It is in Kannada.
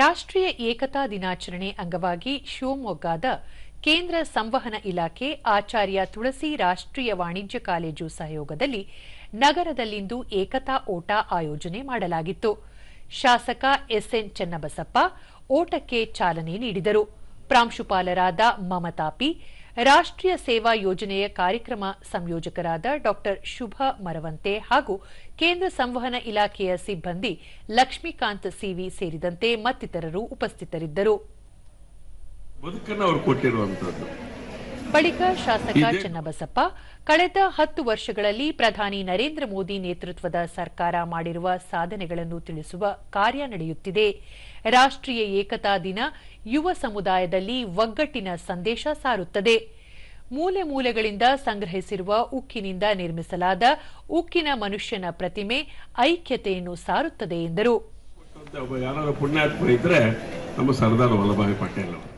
ರಾಷ್ಟ್ರೀಯ ಏಕತಾ ದಿನಾಚರಣೆ ಅಂಗವಾಗಿ ಶಿವಮೊಗ್ಗದ ಕೇಂದ್ರ ಸಂವಹನ ಇಲಾಖೆ ಆಚಾರ್ಯ ತುಳಸಿ ರಾಷ್ಟ್ರೀಯ ವಾಣಿಜ್ಯ ಕಾಲೇಜು ಸಹಯೋಗದಲ್ಲಿ ನಗರದಲ್ಲಿಂದು ಏಕತಾ ಓಟ ಆಯೋಜನೆ ಮಾಡಲಾಗಿತ್ತು. ಶಾಸಕ ಎಸ್ಎನ್ ಚನ್ನಬಸಪ್ಪ ಓಟಕ್ಕೆ ಚಾಲನೆ ನೀಡಿದರು. ಪ್ರಾಂಶುಪಾಲರಾದ ಮಮತಾ ಪಿ ರಾಷ್ಟ್ರೀಯ ಸೇವಾ ಯೋಜನೆಯ ಕಾರ್ಯಕ್ರಮ ಸಂಯೋಜಕರಾದ ಡಾ. ಶುಭ ಮರವಂತೆ ಹಾಗೂ ಕೇಂದ್ರ ಸಂವಹನ ಇಲಾಖೆಯ ಸಿಬ್ಬಂದಿ ಲಕ್ಷ್ಮೀಕಾಂತ್ ಸಿವಿ ಸೇರಿದಂತೆ ಮತ್ತಿತರರು ಉಪಸ್ಥಿತರಿದ್ದರು. ಬಳಿಕ ಶಾಸಕ ಚನ್ನಬಸಪ್ಪ ಕಳೆದ ಹತ್ತು ವರ್ಷಗಳಲ್ಲಿ ಪ್ರಧಾನಿ ನರೇಂದ್ರ ಮೋದಿ ನೇತೃತ್ವದ ಸರ್ಕಾರ ಮಾಡಿರುವ ಸಾಧನೆಗಳನ್ನು ತಿಳಿಸುವ ಕಾರ್ಯ ನಡೆಯುತ್ತಿದೆ. ರಾಷ್ಟ್ರೀಯ ಏಕತಾ ದಿನ ಯುವ ಸಮುದಾಯದಲ್ಲಿ ಒಗ್ಗಟ್ಟಿನ ಸಂದೇಶ ಸಾರುತ್ತದೆ. ಮೂಲೆ ಮೂಲೆಗಳಿಂದ ಸಂಗ್ರಹಿಸಿರುವ ಉಕ್ಕಿನಿಂದ ನಿರ್ಮಿಸಲಾದ ಉಕ್ಕಿನ ಮನುಷ್ಯನ ಪ್ರತಿಮೆ ಐಕ್ಯತೆಯನ್ನು ಸಾರುತ್ತದೆ ಎಂದರು. ನಮ್ಮ ಸರ್ದಾರ್ ವಲ್ಲಭಾಯಿ ಪಟೇಲ್